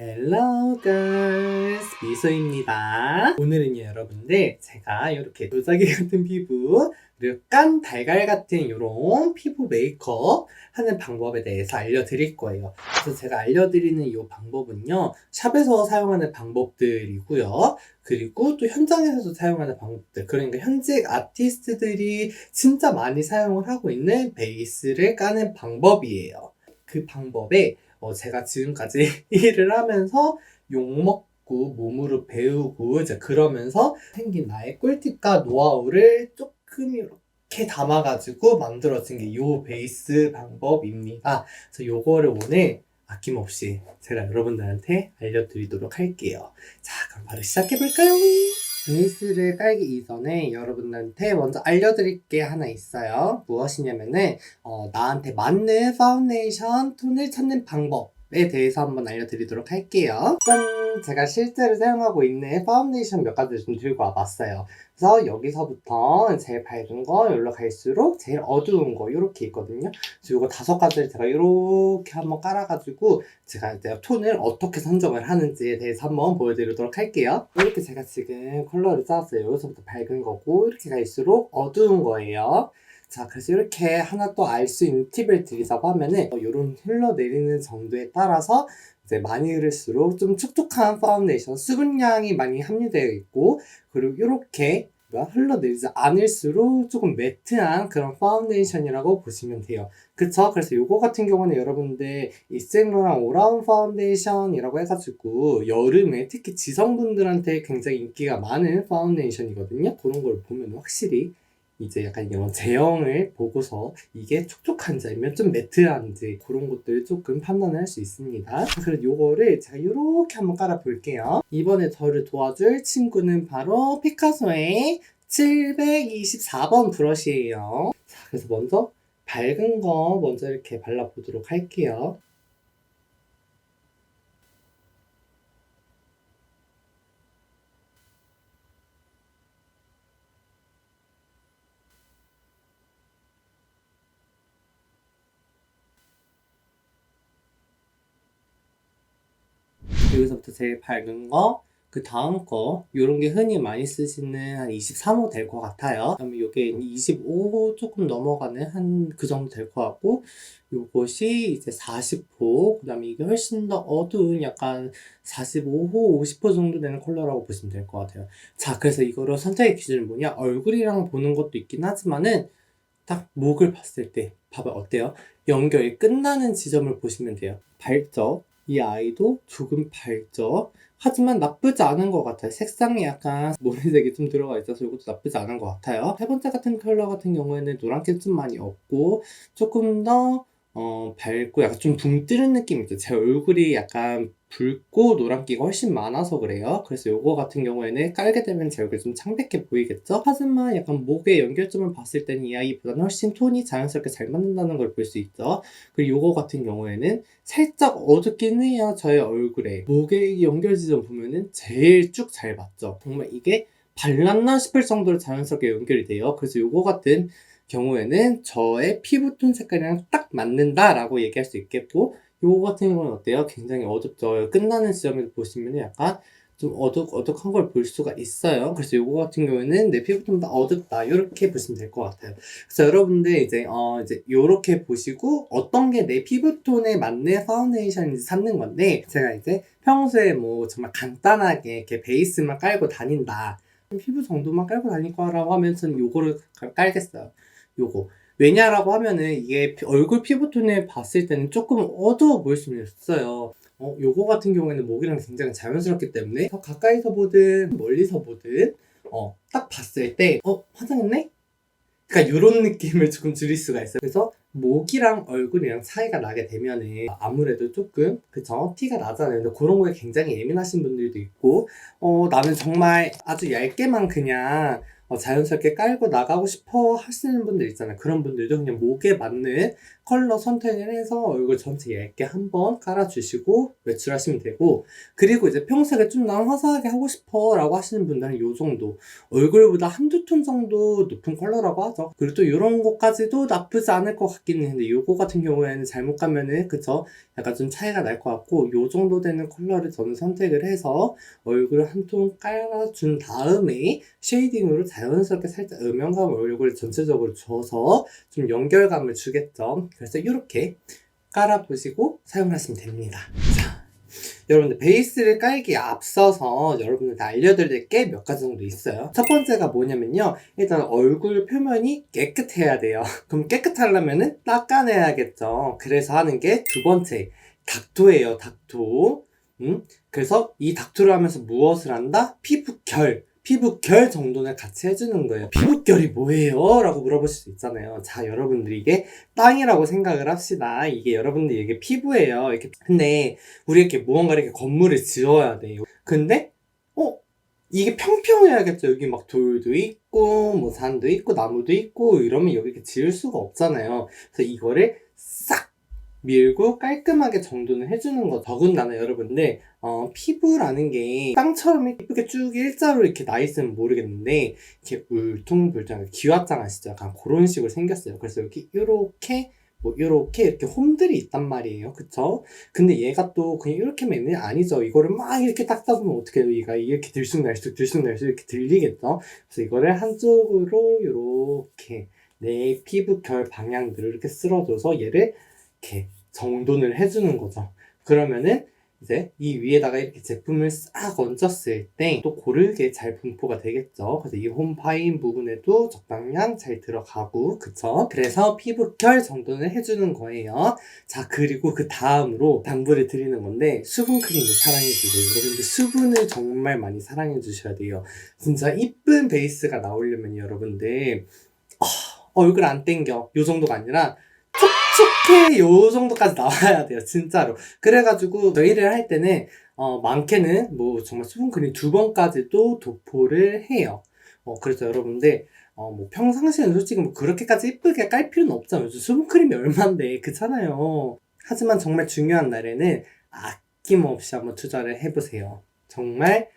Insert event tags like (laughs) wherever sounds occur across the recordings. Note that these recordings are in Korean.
Hello girls. 미소입니다. 오늘은요 여러분들 제가 이렇게 도자기 같은 피부 그리고 깐 달걀 같은 이런 피부 메이크업 하는 방법에 대해서 알려드릴 거예요. 그래서 제가 알려드리는 이 방법은요 샵에서 사용하는 방법들이고요. 그리고 또 현장에서도 사용하는 방법들. 그러니까 현직 아티스트들이 진짜 많이 사용을 하고 있는 베이스를 까는 방법이에요. 그 방법에 어, 제가 지금까지 (laughs) 일을 하면서 욕먹고 몸으로 배우고 이제 그러면서 생긴 나의 꿀팁과 노하우를 조금 이렇게 담아가지고 만들어진 게이 베이스 방법입니다. 그래서 요거를 오늘 아낌없이 제가 여러분들한테 알려드리도록 할게요. 자, 그럼 바로 시작해볼까요? 베이스를 깔기 이전에 여러분들한테 먼저 알려드릴 게 하나 있어요. 무엇이냐면은, 어, 나한테 맞는 파운데이션 톤을 찾는 방법에 대해서 한번 알려드리도록 할게요. 짠! 제가 실제로 사용하고 있는 파운데이션 몇 가지를 좀 들고 와봤어요. 그래서 여기서부터 제일 밝은 거, 여기로 갈수록 제일 어두운 거, 이렇게 있거든요. 그래서 이거 다섯 가지를 제가 이렇게 한번 깔아가지고 제가 이제 톤을 어떻게 선정을 하는지에 대해서 한번 보여드리도록 할게요. 이렇게 제가 지금 컬러를 짜왔어요. 여기서부터 밝은 거고, 이렇게 갈수록 어두운 거예요. 자, 그래서 이렇게 하나 또 알 수 있는 팁을 드리자고 하면은, 이런 흘러내리는 정도에 따라서 이제 많이 흐를수록 좀 촉촉한 파운데이션, 수분량이 많이 함유되어 있고, 그리고 이렇게 흘러내리지 않을수록 조금 매트한 그런 파운데이션이라고 보시면 돼요. 그쵸? 그래서 요거 같은 경우는 여러분들 이생로랑 오라운 파운데이션이라고 해가지고 여름에 특히 지성분들한테 굉장히 인기가 많은 파운데이션이거든요. 그런 걸 보면 확실히 이제 약간 이런 제형을 보고서 이게 촉촉한지 아니면 좀 매트한지 그런 것들을 조금 판단을 할 수 있습니다. 그래서 요거를 제가 이렇게 한번 깔아 볼게요. 이번에 저를 도와줄 친구는 바로 피카소의 724번 브러쉬예요. 자, 그래서 먼저 밝은 거 먼저 이렇게 발라보도록 할게요. 여기서부터 제일 밝은 거, 그 다음 거, 요런 게 흔히 많이 쓰시는 한 23호 될 것 같아요. 그다음에 요게 25호 조금 넘어가는 한 그 정도 될 것 같고, 요것이 이제 40호, 그 다음에 이게 훨씬 더 어두운 약간 45호, 50호 정도 되는 컬러라고 보시면 될 것 같아요. 자, 그래서 이거를 선택의 기준은 뭐냐? 얼굴이랑 보는 것도 있긴 하지만은, 딱 목을 봤을 때, 봐봐, 어때요? 연결이 끝나는 지점을 보시면 돼요. 밝죠? 이 아이도 조금 밝죠? 하지만 나쁘지 않은 것 같아요. 색상이 약간 모래색이 좀 들어가 있어서 이것도 나쁘지 않은 것 같아요. 세 번째 같은 컬러 같은 경우에는 노란기 좀 많이 없고 조금 더 어, 밝고 약간 좀 붕 뜨는 느낌이죠. 제 얼굴이 약간 붉고 노란기가 훨씬 많아서 그래요. 그래서 요거 같은 경우에는 깔게 되면 제 얼굴이 좀 창백해 보이겠죠? 하지만 약간 목의 연결점을 봤을 때는 이 아이보다는 훨씬 톤이 자연스럽게 잘 맞는다는 걸 볼 수 있죠. 그리고 요거 같은 경우에는 살짝 어둡긴 해요. 저의 얼굴에. 목의 연결 지점 보면은 제일 쭉 잘 맞죠. 정말 이게 발랐나 싶을 정도로 자연스럽게 연결이 돼요. 그래서 요거 같은 경우에는 저의 피부톤 색깔이랑 딱 맞는다라고 얘기할 수 있겠고 요거 같은 경우는 어때요? 굉장히 어둡죠. 끝나는 지점에서 보시면 약간 좀 어둑, 어둑한 걸 볼 수가 있어요. 그래서 요거 같은 경우에는 내 피부톤 더 어둡다. 이렇게 보시면 될 것 같아요. 그래서 여러분들 이제, 어, 이제 요렇게 보시고 어떤 게 내 피부톤에 맞는 파운데이션인지 찾는 건데 제가 이제 평소에 뭐 정말 간단하게 이렇게 베이스만 깔고 다닌다. 피부 정도만 깔고 다닐 거라고 하면 저는 요거를 깔겠어요. 요거. 왜냐라고 하면은 이게 피- 얼굴 피부톤을 봤을 때는 조금 어두워 보일 수는 있어요. 어, 요거 같은 경우에는 목이랑 굉장히 자연스럽기 때문에 더 가까이서 보든 멀리서 보든 어, 딱 봤을 때 어, 화장했네? 그러니까 요런 느낌을 조금 줄일 수가 있어요. 그래서 목이랑 얼굴이랑 차이가 나게 되면은 아무래도 조금 그쵸 티가 나잖아요. 근데 그런 거에 굉장히 예민하신 분들도 있고 어 나는 정말 아주 얇게만 그냥 어, 자연스럽게 깔고 나가고 싶어 하시는 분들 있잖아요. 그런 분들도 그냥 목에 맞는 컬러 선택을 해서 얼굴 전체 얇게 한번 깔아주시고 외출하시면 되고 그리고 이제 평색을 좀더 화사하게 하고 싶어 라고 하시는 분들은 이 정도 얼굴보다 한두 톤 정도 높은 컬러라고 하죠. 그리고 또 이런 것까지도 나쁘지 않을 것 같기는 한데 요거 같은 경우에는 잘못 가면은 그쵸 약간 좀 차이가 날 것 같고 요 정도 되는 컬러를 저는 선택을 해서 얼굴 한 톤 깔아준 다음에 쉐이딩으로 자연스럽게 살짝 음영감을 얼굴에 전체적으로 줘서 좀 연결감을 주겠죠. 그래서 이렇게 깔아보시고 사용하시면 됩니다. 자, 여러분들 베이스를 깔기에 앞서서 여러분들한테 알려드릴 게 몇 가지 정도 있어요. 첫 번째가 뭐냐면요. 일단 얼굴 표면이 깨끗해야 돼요. (laughs) 그럼 깨끗하려면은 닦아내야겠죠. 그래서 하는 게 두 번째 닥토예요. 닥토. 음? 그래서 이 닥토를 하면서 무엇을 한다? 피부결. 피부결 정도는 같이 해주는 거예요. 피부결이 뭐예요? 라고 물어보실 수 있잖아요. 자, 여러분들이 이게 땅이라고 생각을 합시다. 이게 여러분들이 이게 피부예요. 이렇게. 근데 우리 이렇게 무언가 이렇게 건물을 지어야 돼요. 근데, 어? 이게 평평해야겠죠. 여기 막 돌도 있고, 뭐 산도 있고, 나무도 있고, 이러면 여기 이렇게 지을 수가 없잖아요. 그래서 이거를 싹 밀고 깔끔하게 정돈을 해주는 거. 더군다나 여러분들, 어, 피부라는 게 땅처럼 예쁘게 쭉 일자로 이렇게 나 있으면 모르겠는데, 이렇게 울퉁불퉁, 기와장 아시죠? 약간 그런 식으로 생겼어요. 그래서 여기 이렇게, 뭐, 이렇게, 이렇게 홈들이 있단 말이에요. 그쵸? 근데 얘가 또 그냥 이렇게만 있는 게 아니죠. 이거를 막 이렇게 닦다 보면 어떻게 해요? 얘가 이렇게 들쑥날쑥, 들쑥날쑥 이렇게 들리겠죠? 그래서 이거를 한쪽으로 이렇게 내 피부 결 방향들을 이렇게 쓸어줘서 얘를 이렇게 정돈을 해주는 거죠. 그러면은 이제 이 위에다가 이렇게 제품을 싹 얹었을 때 또 고르게 잘 분포가 되겠죠. 그래서 이 홈파인 부분에도 적당량 잘 들어가고 그쵸? 그래서 피부결 정돈을 해주는 거예요. 자 그리고 그 다음으로 당부를 드리는 건데 수분 크림을 사랑해주세요. 여러분들 수분을 정말 많이 사랑해 주셔야 돼요. 진짜 이쁜 베이스가 나오려면 여러분들 어, 얼굴 안 땡겨 요 정도가 아니라 촉촉해 요 정도까지 나와야 돼요 진짜로. 그래가지고 저희를 할 때는 어, 많게는 뭐 정말 수분 크림 두 번까지도 도포를 해요. 어, 그래서 여러분들 어, 뭐 평상시에는 솔직히 뭐 그렇게까지 이쁘게 깔 필요는 없잖아요. 요즘 수분 크림이 얼만데 그렇잖아요. 하지만 정말 중요한 날에는 아낌없이 한번 투자를 해보세요. 정말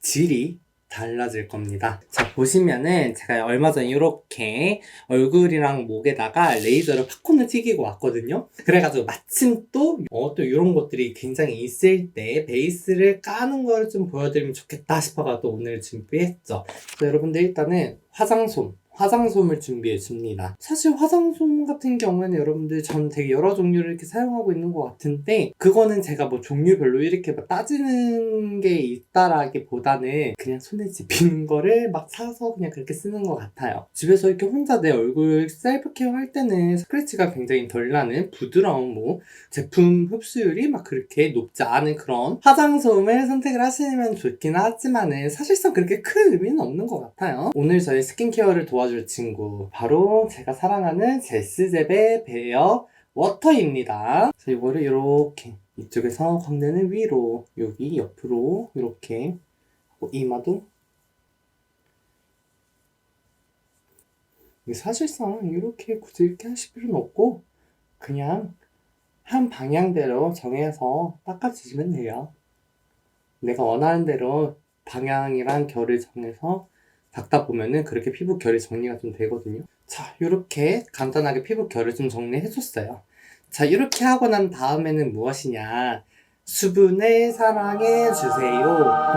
질이 달라질 겁니다. 자, 보시면은 제가 얼마 전에 이렇게 얼굴이랑 목에다가 레이저로 팝콘을 튀기고 왔거든요. 그래가지고 마침 또, 어, 또 이런 것들이 굉장히 있을 때 베이스를 까는 걸 좀 보여드리면 좋겠다 싶어가지고 오늘 준비했죠. 그래서 여러분들 일단은 화장솜. 화장솜을 준비해 줍니다. 사실 화장솜 같은 경우에는 여러분들 전 되게 여러 종류를 이렇게 사용하고 있는 것 같은데 그거는 제가 뭐 종류별로 이렇게 막 따지는 게 있다라기보다는 그냥 손에 집히는 (laughs) 거를 막 사서 그냥 그렇게 쓰는 것 같아요. 집에서 이렇게 혼자 내 얼굴 셀프 케어 할 때는 스크래치가 굉장히 덜 나는 부드러운 뭐 제품 흡수율이 막 그렇게 높지 않은 그런 화장솜을 선택을 하시면 좋긴 하지만은 사실상 그렇게 큰 의미는 없는 것 같아요. 오늘 저희 스킨케어를 도와 줄 친구 바로 제가 사랑하는 제스제베 베어 워터입니다. 그래서 이거를 이렇게 이쪽에서 광대는 위로 여기 옆으로 이렇게 하고 이마도 사실상 이렇게 굳이 이렇게 하실 필요는 없고 그냥 한 방향대로 정해서 닦아주시면 돼요. 내가 원하는 대로 방향이랑 결을 정해서 닦다 보면은 그렇게 피부 결이 정리가 좀 되거든요. 자, 이렇게 간단하게 피부 결을 좀 정리해줬어요. 자, 이렇게 하고 난 다음에는 무엇이냐? 수분을 사랑해주세요.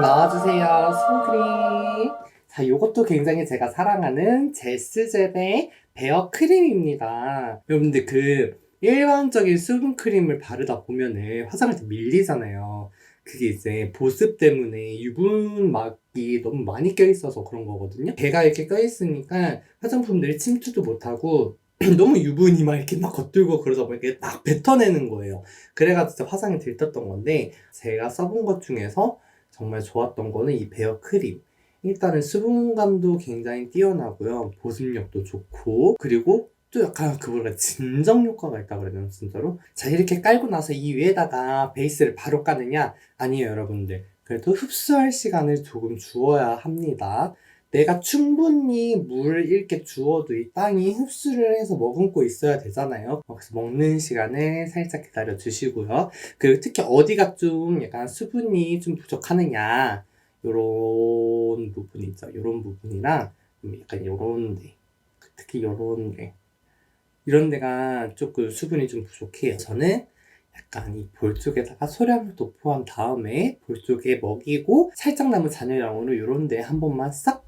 나와주세요. 수분크림. 자, 이것도 굉장히 제가 사랑하는 제스제베 베어 크림입니다. 여러분들 그 일반적인 수분크림을 바르다 보면은 화장할 때 밀리잖아요. 그게 이제 보습 때문에 유분막이 너무 많이 껴있어서 그런 거거든요. 걔가 이렇게 껴있으니까 화장품들이 침투도 못하고 (clears throat) 너무 유분이 막 이렇게 막 겉들고 그러다 보니까 막 뱉어내는 거예요. 그래가지고 화장이 들떴던 건데 제가 써본 것 중에서 정말 좋았던 거는 이 베어 크림. 일단은 수분감도 굉장히 뛰어나고요. 보습력도 좋고 그리고 또 약간 그거가 진정 효과가 있다 되나 진짜로? 자 이렇게 깔고 나서 이 위에다가 베이스를 바로 까느냐? 아니에요 여러분들 그래도 흡수할 시간을 조금 주어야 합니다 내가 충분히 물을 이렇게 주어도 이 땅이 흡수를 해서 머금고 있어야 되잖아요. 그래서 먹는 시간을 살짝 기다려 주시고요. 그리고 특히 어디가 좀 약간 수분이 좀 부족하느냐, 요런 부분 있죠. 요런 부분이랑 좀 약간 요런 데, 특히 요런 데. 이런 데가 조금 수분이 좀 부족해요. 저는 약간 이 볼 쪽에다가 소량을 도포한 다음에 볼 쪽에 먹이고 살짝 남은 잔여량으로 요런 데 한 번만 싹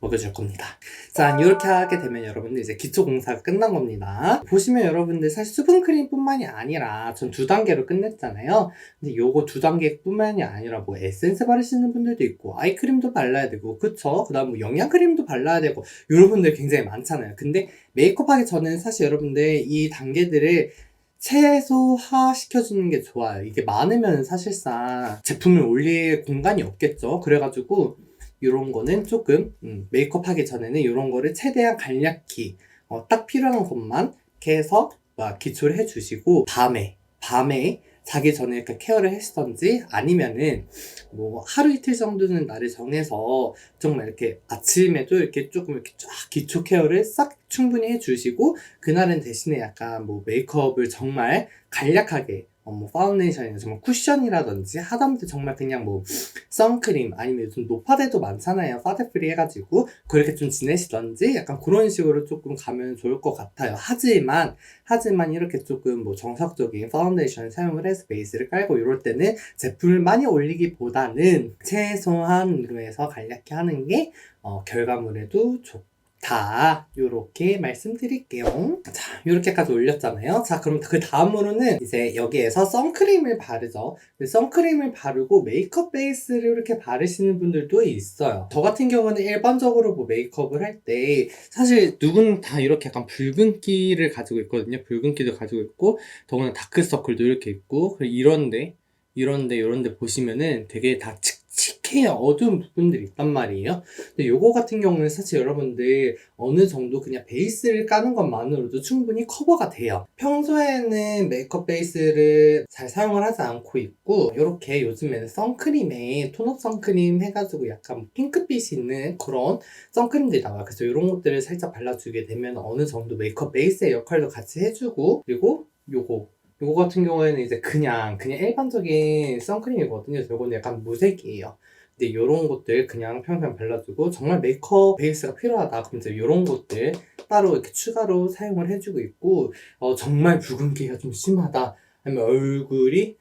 먹여줄 겁니다. 자, 이렇게 하게 되면 여러분들 이제 기초 공사가 끝난 겁니다. 보시면 여러분들 사실 수분 크림뿐만이 아니라 전 두 단계로 끝냈잖아요. 근데 요거 두 단계뿐만이 아니라 뭐 에센스 바르시는 분들도 있고 아이크림도 발라야 되고 그쵸? 그다음 뭐 영양 크림도 발라야 되고 여러분들 굉장히 많잖아요. 근데 메이크업 하기 전에는 사실 여러분들 이 단계들을 최소화 시켜주는 게 좋아요. 이게 많으면 사실상 제품을 올릴 공간이 없겠죠. 그래가지고 이런 거는 조금 음, 메이크업 하기 전에는 이런 거를 최대한 간략히 어, 딱 필요한 것만 해서 막 기초를 해주시고 밤에 밤에 자기 전에 이렇게 케어를 했던지 아니면은 뭐 하루 이틀 정도는 날을 정해서 정말 이렇게 아침에도 이렇게 조금 이렇게 쫙 기초 케어를 싹 충분히 해주시고 그날은 대신에 약간 뭐 메이크업을 정말 간략하게 어, 뭐 파운데이션이나 정말 쿠션이라든지 하다못해 정말 그냥 뭐 선크림 아니면 요즘 노파데도 많잖아요. 파데프리 해가지고 그렇게 좀 지내시던지 약간 그런 식으로 조금 가면 좋을 것 같아요. 하지만 하지만 이렇게 조금 뭐 정석적인 파운데이션을 사용을 해서 베이스를 깔고 이럴 때는 제품을 많이 올리기보다는 최소한으로 해서 간략히 하는 게 어, 결과물에도 좋고 다 요렇게 말씀드릴게요. 자, 요렇게까지 올렸잖아요. 자, 그럼 그 다음으로는 이제 여기에서 선크림을 바르죠. 근데 선크림을 바르고 메이크업 베이스를 이렇게 바르시는 분들도 있어요. 저 같은 경우는 일반적으로 뭐 메이크업을 할 때 사실 누구는 다 이렇게 약간 붉은기를 가지고 있거든요. 붉은기도 가지고 있고 더구나 다크서클도 이렇게 있고 이런데 이런데 이런데 보시면은 되게 다 칙 칙해요. 어두운 부분들이 있단 말이에요. 근데 요거 같은 경우는 사실 여러분들 어느 정도 그냥 베이스를 까는 것만으로도 충분히 커버가 돼요. 평소에는 메이크업 베이스를 잘 사용을 하지 않고 있고 이렇게 요즘에는 선크림에 톤업 선크림 해가지고 약간 핑크빛이 있는 그런 선크림들이 나와요. 그래서 이런 것들을 살짝 발라주게 되면 어느 정도 메이크업 베이스의 역할도 같이 해주고 그리고 요거 요거 같은 경우에는 이제 그냥 그냥 일반적인 선크림이거든요. 요거는 약간 무색이에요. 근데 요런 것들 그냥 평평 발라주고 정말 메이크업 베이스가 필요하다. 그럼 이제 요런 것들 따로 이렇게 추가로 사용을 해주고 있고 어, 정말 붉은기가 좀 심하다. 아니면 얼굴이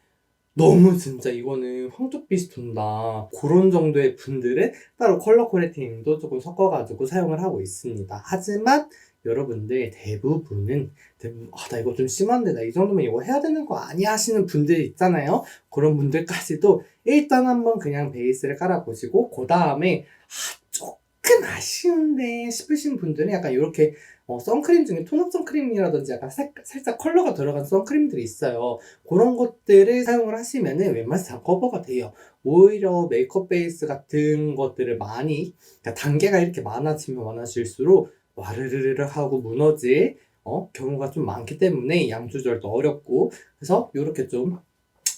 너무 진짜 이거는 황토빛이 돈다. 그런 정도의 분들은 따로 컬러 코레팅도 조금 섞어가지고 사용을 하고 있습니다. 하지만 여러분들 대부분은 대부분 아, 나 이거 좀 심한데 나 이 정도면 이거 해야 되는 거 아니야 하시는 분들 있잖아요. 그런 분들까지도 일단 한번 그냥 베이스를 깔아보시고 그 다음에 아, 조금 아쉬운데 싶으신 분들은 약간 이렇게 어, 선크림 중에 톤업 선크림이라든지 약간 살, 살짝 컬러가 들어간 선크림들이 있어요. 그런 것들을 사용을 하시면은 웬만해서 다 커버가 돼요. 오히려 메이크업 베이스 같은 것들을 많이, 그러니까 단계가 이렇게 많아지면 많아질수록 와르르르 하고 무너질 어, 경우가 좀 많기 때문에 양 조절도 어렵고 그래서 이렇게 좀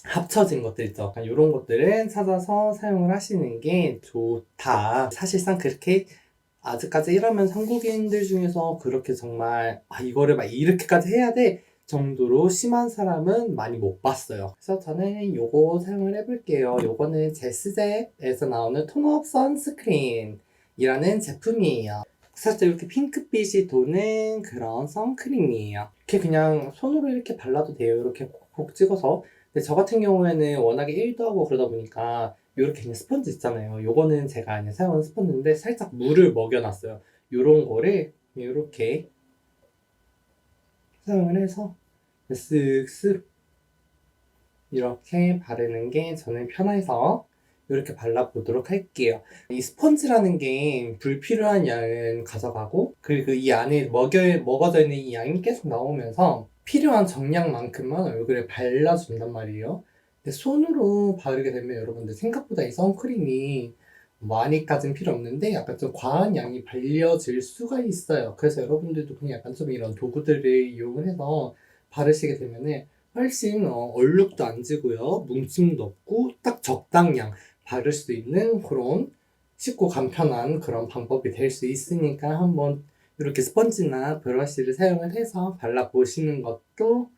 합쳐진 것들 있죠. 약간 이런 것들은 찾아서 사용을 하시는 게 좋다. 사실상 그렇게 아직까지 일하면 한국인들 중에서 그렇게 정말 아 이거를 막 이렇게까지 해야 돼 정도로 심한 사람은 많이 못 봤어요. 그래서 저는 요거 사용을 해볼게요. 요거는 제스제에서 나오는 톤업 선스크린 이라는 제품이에요. 살짝 이렇게 핑크빛이 도는 그런 선크림이에요. 이렇게 그냥 손으로 이렇게 발라도 돼요. 이렇게 콕콕 찍어서. 근데 저 같은 경우에는 워낙에 일도 하고 그러다 보니까 이렇게 그냥 스펀지 있잖아요. 요거는 제가 그냥 사용하는 스펀지인데 살짝 물을 먹여놨어요. 요런 거를 이렇게 사용을 해서 쓱쓱 이렇게 바르는 게 저는 편해서 이렇게 발라보도록 할게요. 이 스펀지라는 게 불필요한 양은 가져가고 그리고 이 안에 먹여, 먹어져 있는 이 양이 계속 나오면서 필요한 정량만큼만 얼굴에 발라준단 말이에요. 근데 손으로 바르게 되면 여러분들 생각보다 이 선크림이 많이까진 필요 없는데 약간 좀 과한 양이 발려질 수가 있어요. 그래서 여러분들도 그냥 약간 좀 이런 도구들을 이용을 해서 바르시게 되면은 훨씬 어, 얼룩도 안 지고요. 뭉침도 없고 딱 적당량 바를 수 있는 그런 쉽고 간편한 그런 방법이 될 수 있으니까 한번 이렇게 스펀지나 브러쉬를 사용을 해서 발라보시는 것도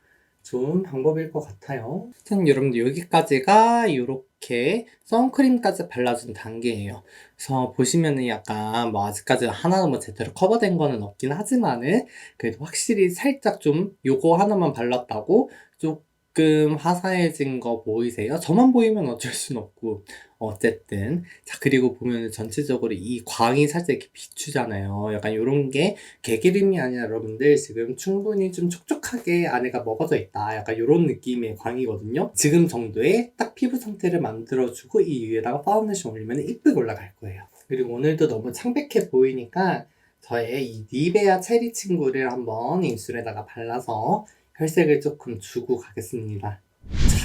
좋은 방법일 것 같아요. 참 여러분들 여기까지가 이렇게 선크림까지 발라준 단계예요. 그래서 보시면은 약간 뭐 아직까지 하나는 뭐 제대로 커버된 거는 없긴 하지만은 그래도 확실히 살짝 좀 요거 하나만 발랐다고 조금 화사해진 거 보이세요? 저만 보이면 어쩔 순 없고 어쨌든 자 그리고 보면 전체적으로 이 광이 살짝 이렇게 비추잖아요. 약간 이런 게 개기름이 아니라 여러분들 지금 충분히 좀 촉촉하게 안에가 먹어져 있다. 약간 이런 느낌의 광이거든요. 지금 정도의 딱 피부 상태를 만들어주고 이 위에다가 파운데이션 올리면 이쁘게 올라갈 거예요. 그리고 오늘도 너무 창백해 보이니까 저의 이 니베아 체리 친구를 한번 입술에다가 발라서 혈색을 조금 주고 가겠습니다.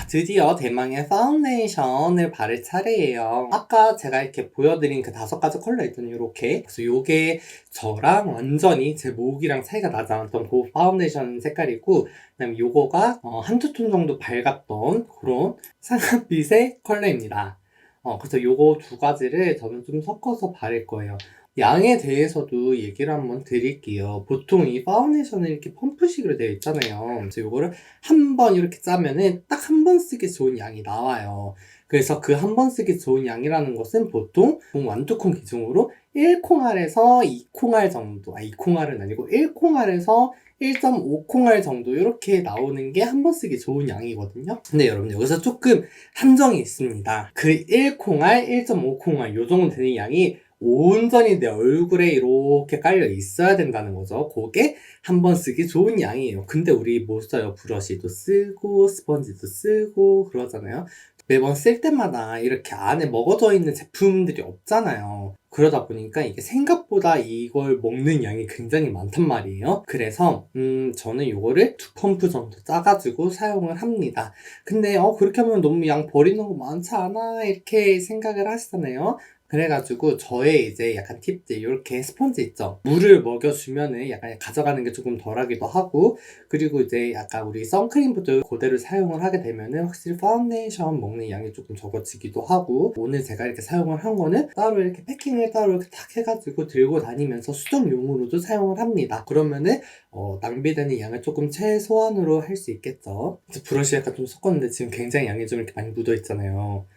자, 드디어 대망의 파운데이션을 바를 차례예요. 아까 제가 이렇게 보여드린 그 다섯 가지 컬러 있잖아요. 이렇게. 그래서 요게 저랑 완전히 제 목이랑 차이가 나지 않았던 그 파운데이션 색깔이고, 그 다음에 요거가 어, 한두 톤 정도 밝았던 그런 상아빛의 컬러입니다. 어, 그래서 요거 두 가지를 저는 좀 섞어서 바를 거예요. 양에 대해서도 얘기를 한번 드릴게요. 보통 이 파운데이션은 이렇게 펌프식으로 되어 있잖아요. 그래서 요거를 한 번 이렇게 짜면은 딱 한 번 쓰기 좋은 양이 나와요. 그래서 그 한 번 쓰기 좋은 양이라는 것은 보통 완두콩 기준으로 1콩알에서 2콩알 정도, 아 2콩알은 아니고 1콩알에서 1.5콩알 정도 이렇게 나오는 게 한 번 쓰기 좋은 양이거든요. 근데 여러분 여기서 조금 함정이 있습니다. 그 1콩알, 1.5콩알 요 정도 되는 양이 온전히 내 얼굴에 이렇게 깔려 있어야 된다는 거죠. 그게 한 번 쓰기 좋은 양이에요. 근데 우리 못 써요. 브러쉬도 쓰고 스펀지도 쓰고 그러잖아요. 매번 쓸 때마다 이렇게 안에 먹어져 있는 제품들이 없잖아요. 그러다 보니까 이게 생각보다 이걸 먹는 양이 굉장히 많단 말이에요. 그래서 음 저는 이거를 두 펌프 정도 짜가지고 사용을 합니다. 근데 어 그렇게 하면 너무 양 버리는 거 많지 않아 이렇게 생각을 하시잖아요. 그래가지고 저의 이제 약간 팁들 이렇게 스펀지 있죠? 물을 먹여주면은 약간 가져가는 게 조금 덜하기도 하고 그리고 이제 약간 우리 선크림부터 그대로 사용을 하게 되면은 확실히 파운데이션 먹는 양이 조금 적어지기도 하고 오늘 제가 이렇게 사용을 한 거는 따로 이렇게 패킹을 따로 이렇게 탁 해가지고 들고 다니면서 수정용으로도 사용을 합니다. 그러면은 어, 낭비되는 양을 조금 최소한으로 할 수 있겠죠? 브러쉬 약간 좀 섞었는데 지금 굉장히 양이 좀 이렇게 많이 묻어 있잖아요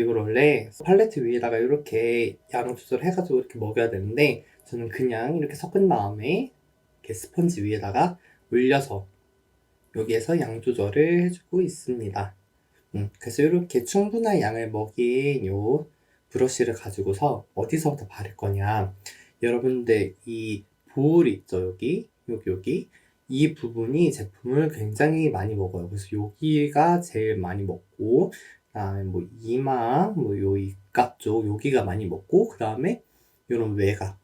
이걸 원래 팔레트 위에다가 이렇게 양 조절해가지고 이렇게 먹여야 되는데 저는 그냥 이렇게 섞은 다음에 이렇게 스펀지 위에다가 올려서 여기에서 양 조절을 해주고 있습니다. 음, 그래서 이렇게 충분한 양을 먹인 요 브러쉬를 가지고서 어디서부터 바를 거냐. 여러분들 이볼 있죠 여기? 여기 여기? 이 부분이 제품을 굉장히 많이 먹어요. 그래서 여기가 제일 많이 먹고 그 다음에 뭐 이마, 뭐 요 입가 쪽 여기가 많이 먹고 그 다음에 요런 외곽,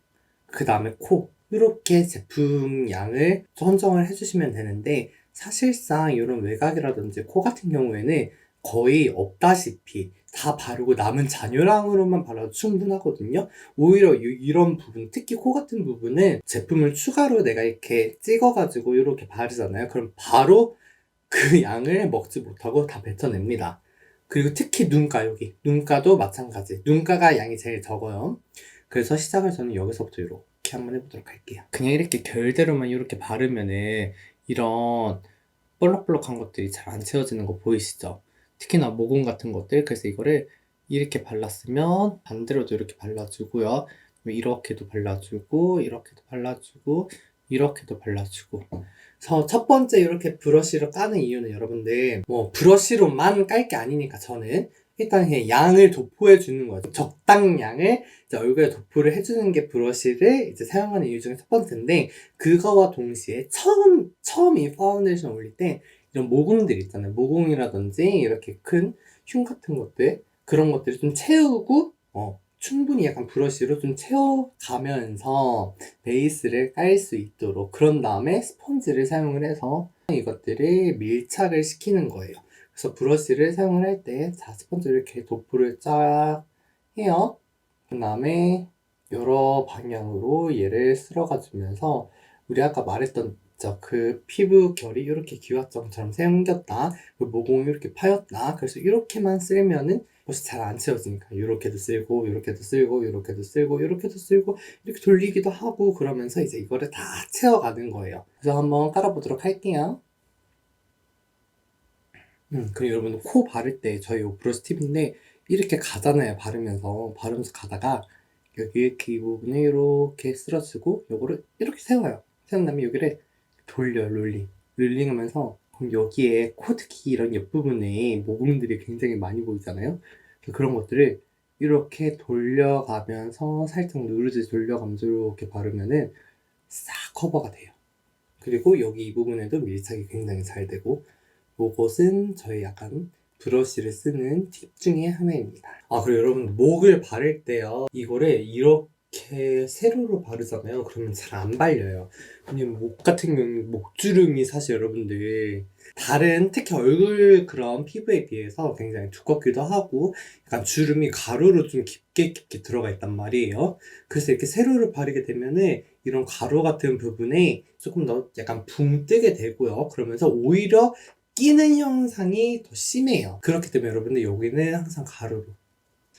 그 다음에 코 이렇게 제품 양을 선정을 해주시면 되는데 사실상 이런 외곽이라든지 코 같은 경우에는 거의 없다시피 다 바르고 남은 잔여량으로만 발라도 충분하거든요. 오히려 이, 런 부분, 특히 코 같은 부분은 제품을 추가로 내가 이렇게 찍어가지고 이렇게 바르잖아요. 그럼 바로 그 양을 먹지 못하고 다 뱉어냅니다. 그리고 특히 눈가 여기. 눈가도 마찬가지. 눈가가 양이 제일 적어요. 그래서 시작을 저는 여기서부터 이렇게 한번 해보도록 할게요. 그냥 이렇게 결대로만 이렇게 바르면은 이런 볼록볼록한 것들이 잘 안 채워지는 거 보이시죠? 특히나 모공 같은 것들. 그래서 이거를 이렇게 발랐으면 반대로도 이렇게 발라주고요. 이렇게도 발라주고 이렇게도 발라주고 이렇게도 발라주고 그래서 첫 번째 이렇게 브러쉬로 까는 이유는 여러분들 뭐 브러쉬로만 깔 게 아니니까 저는 일단 그냥 양을 도포해 주는 거죠. 적당량을 얼굴에 도포를 해주는 게 브러쉬를 이제 사용하는 이유 중에 첫 번째인데 그거와 동시에 처음 처음 이 파운데이션 올릴 때 이런 모공들 있잖아요. 모공이라든지 이렇게 큰 흉 같은 것들 그런 것들을 좀 채우고 어, 충분히 약간 브러쉬로 좀 채워가면서 베이스를 깔 수 있도록 그런 다음에 스펀지를 사용을 해서 이것들을 밀착을 시키는 거예요. 그래서 브러쉬를 사용을 할 때 자, 스펀지를 이렇게 도포를 쫙 해요. 그 다음에 여러 방향으로 얘를 쓸어가 주면서 우리 아까 말했던 그 피부 결이 이렇게 기와점처럼 생겼다. 그 모공이 이렇게 파였다. 그래서 이렇게만 쓰면은 옷이 잘 안 채워지니까 이렇게도 쓸고 이렇게도 쓸고 이렇게도 쓸고 이렇게도 쓸고 이렇게 돌리기도 하고 그러면서 이제 이거를 다 채워가는 거예요. 그래서 한번 깔아보도록 할게요. 음, 그리고 여러분 코 바를 때 저희 요 브러쉬 팁인데 이렇게 가잖아요. 바르면서 바르면서 가다가 여기 이 부분을 이렇게 쓸어주고 요거를 이렇게 세워요. 세운 다음에 여기를 돌려 롤링 롤링하면서 그럼 여기에 코 특히 이런 옆부분에 모공들이 굉장히 많이 보이잖아요. 그래서 그런 것들을 이렇게 돌려가면서 살짝 누르듯이 돌려가면서 이렇게 바르면은 싹 커버가 돼요. 그리고 여기 이 부분에도 밀착이 굉장히 잘 되고 요것은 저희 약간 브러쉬를 쓰는 팁 중에 하나입니다. 아, 그리고 여러분, 목을 바를 때요. 이거를 이렇게 세로로 바르잖아요. 그러면 잘 안 발려요. 왜냐면 목 같은 경우는 목주름이 사실 여러분들 다른 특히 얼굴 그런 피부에 비해서 굉장히 두껍기도 하고 약간 주름이 가루로 좀 깊게 깊게 들어가 있단 말이에요. 그래서 이렇게 세로를 바르게 되면은 이런 가루 같은 부분에 조금 더 약간 붕 뜨게 되고요. 그러면서 오히려 끼는 현상이 더 심해요. 그렇기 때문에 여러분들 여기는 항상 가루로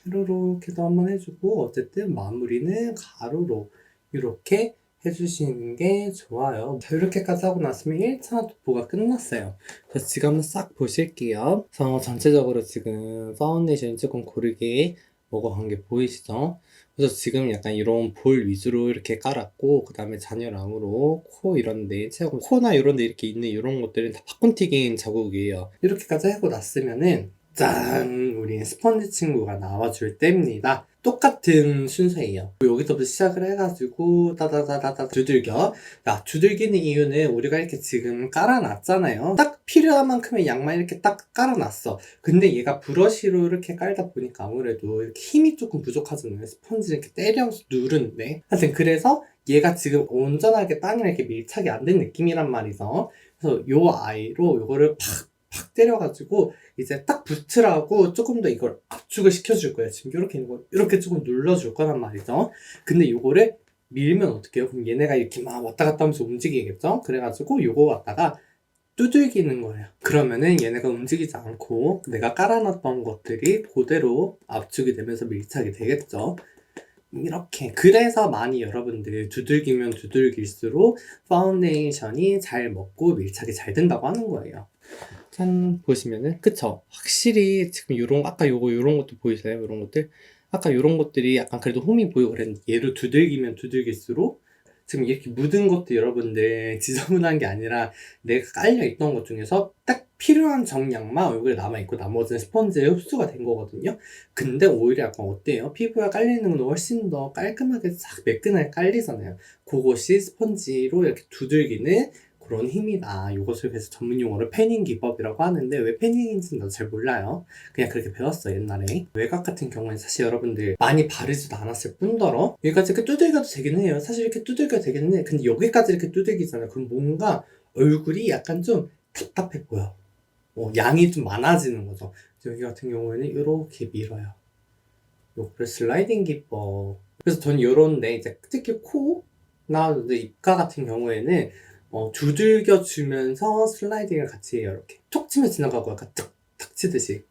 세로로 이렇게도 한번 해주고 어쨌든 마무리는 가루로 이렇게 해주시는 게 좋아요. 자, 이렇게까지 하고 났으면 1차 도포가 끝났어요. 그래서 지금 싹 보실게요. 그래서 전체적으로 지금 파운데이션 조금 고르게 먹어간 게 보이시죠? 그래서 지금 약간 이런 볼 위주로 이렇게 깔았고 그 다음에 잔여랑으로 코 이런데 채우고 코나 이런데 이렇게 있는 이런 것들은 다 팝콘 튀긴 자국이에요. 이렇게까지 하고 났으면은 짠! 우리 스펀지 친구가 나와줄 때입니다. 똑같은 순서예요. 여기서부터 시작을 해가지고 따다다다다 두들겨. 야, 두들기는 이유는 우리가 이렇게 지금 깔아놨잖아요. 딱 필요한 만큼의 양만 이렇게 딱 깔아놨어. 근데 얘가 브러쉬로 이렇게 깔다 보니까 아무래도 힘이 조금 부족하잖아요. 스펀지를 이렇게 때려서 누르는데. 하여튼 그래서 얘가 지금 온전하게 땅이랑 이렇게 밀착이 안 된 느낌이란 말이죠. 그래서 요 아이로 요거를 팍, 팍 때려가지고 이제 딱 붙으라고 조금 더 이걸 압축을 시켜줄 거예요. 지금 이렇게 있는 거 이렇게 조금 눌러줄 거란 말이죠. 근데 요거를 밀면 어떻게 해요? 그럼 얘네가 이렇게 막 왔다 갔다 하면서 움직이겠죠? 그래가지고 요거 갖다가 두들기는 거예요. 그러면은 얘네가 움직이지 않고 내가 깔아놨던 것들이 그대로 압축이 되면서 밀착이 되겠죠. 이렇게 그래서 많이 여러분들 두들기면 두들길수록 파운데이션이 잘 먹고 밀착이 잘 된다고 하는 거예요. 짠 보시면은 그쵸? 확실히 지금 요런 아까 요거 요런 것도 보이세요? 요런 것들? 아까 요런 것들이 약간 그래도 홈이 보이고 그랬는데 얘로 두들기면 두들길수록 지금 이렇게 묻은 것도 여러분들 (laughs) 지저분한 게 아니라 내가 깔려 있던 것 중에서 딱 필요한 정량만 얼굴에 남아있고 나머지는 스펀지에 흡수가 된 거거든요. 근데 오히려 약간 어때요? 피부가 깔리는 건 훨씬 더 깔끔하게 싹 매끈하게 깔리잖아요. 그것이 스펀지로 이렇게 두들기는 그런 힘이다. 이것을 그래서 전문 용어로 패닝 기법이라고 하는데 왜 패닝인지는 나도 잘 몰라요. 그냥 그렇게 배웠어 옛날에. 외곽 같은 경우는 사실 여러분들 많이 바르지도 않았을 뿐더러 여기까지 이렇게 두들겨도 되긴 해요. 사실 이렇게 두들겨도 해. 근데 여기까지 이렇게 두들기잖아요. 그럼 뭔가 얼굴이 약간 좀 답답해 보여. 어, 양이 좀 많아지는 거죠. 여기 같은 경우에는 이렇게 밀어요. 요거를 슬라이딩 기법. 그래서 전 요런데 이제 특히 코 나 입가 같은 경우에는 어, 두들겨 주면서 슬라이딩을 같이 해요. 이렇게 톡 치면 지나가고 약간 탁 탁 치듯이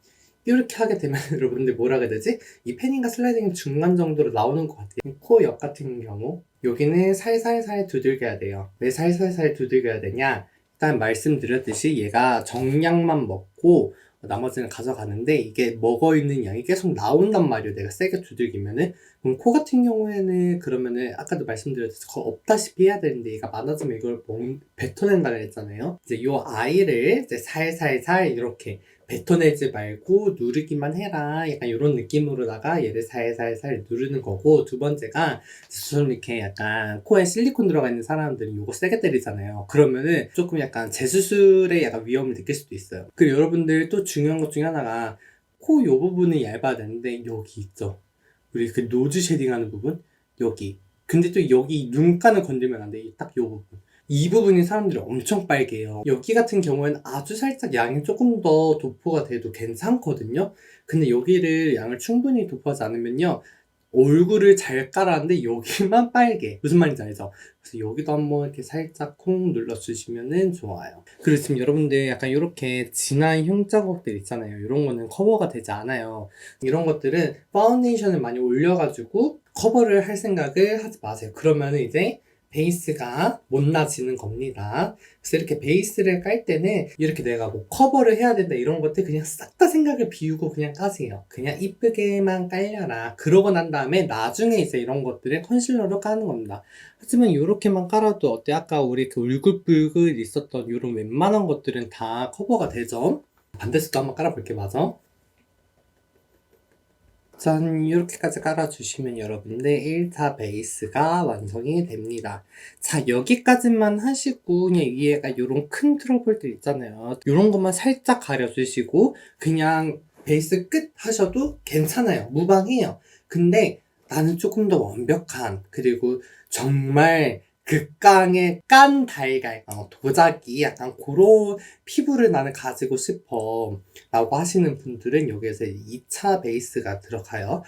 이렇게 하게 되면 (laughs) 여러분들 뭐라 해야 되지? 이 패닝과 슬라이딩이 중간 정도로 나오는 것 같아요. 코 옆 같은 경우 여기는 살살살 두들겨야 돼요. 왜 살살살 두들겨야 되냐? 일단 말씀드렸듯이 얘가 정량만 먹고 나머지는 가져가는데 이게 먹어 있는 양이 계속 나온단 말이에요. 내가 세게 두들기면은. 그럼 코 같은 경우에는 그러면은 아까도 말씀드렸듯이 거의 없다시피 해야 되는데 얘가 많아지면 이걸 먹, 뱉어낸다 그랬잖아요. 이제 요 아이를 이제 살살살 이렇게 뱉어내지 말고 누르기만 해라. 약간 이런 느낌으로다가 얘를 살살살 누르는 거고 두 번째가 저는 이렇게 약간 코에 실리콘 들어가 있는 사람들은 이거 세게 때리잖아요. 그러면은 조금 약간 재수술에 약간 위험을 느낄 수도 있어요. 그리고 여러분들 또 중요한 것 중에 하나가 코 요 부분이 얇아야 되는데 여기 있죠. 우리 그 노즈 쉐딩 하는 부분 여기. 근데 또 여기 눈가는 건들면 안 돼. 딱 요 부분. 이 부분이 사람들이 엄청 빨개요. 여기 같은 경우에는 아주 살짝 양이 조금 더 도포가 돼도 괜찮거든요. 근데 여기를 양을 충분히 도포하지 않으면요. 얼굴을 잘 깔았는데 여기만 빨개. 무슨 말인지 알죠? 그래서 여기도 한번 이렇게 살짝 콩 눌러주시면 좋아요. 그리고 지금 여러분들 약간 이렇게 진한 흉 자국들 있잖아요. 이런 거는 커버가 되지 않아요. 이런 것들은 파운데이션을 많이 올려가지고 커버를 할 생각을 하지 마세요. 그러면 이제 베이스가 못 나지는 겁니다. 그래서 이렇게 베이스를 깔 때는 이렇게 내가 뭐 커버를 해야 된다 이런 것들 그냥 싹 다 생각을 비우고 그냥 까세요. 그냥 이쁘게만 깔려라. 그러고 난 다음에 나중에 이제 이런 것들을 컨실러로 까는 겁니다. 하지만 이렇게만 깔아도 어때? 아까 우리 그 울긋불긋 있었던 이런 웬만한 것들은 다 커버가 되죠? 반대쪽도 한번 깔아볼게요. 맞아? 짠 이렇게까지 깔아주시면 여러분들 1차 베이스가 완성이 됩니다. 자 여기까지만 하시고 그냥 위에가 이런 큰 트러블들 있잖아요. 이런 것만 살짝 가려주시고 그냥 베이스 끝 하셔도 괜찮아요. 무방해요. 근데 나는 조금 더 완벽한 그리고 정말 극강의 깐 달걀 어, 도자기 약간 그런 피부를 나는 가지고 싶어 라고 하시는 분들은 여기에서 2차 베이스가 들어가요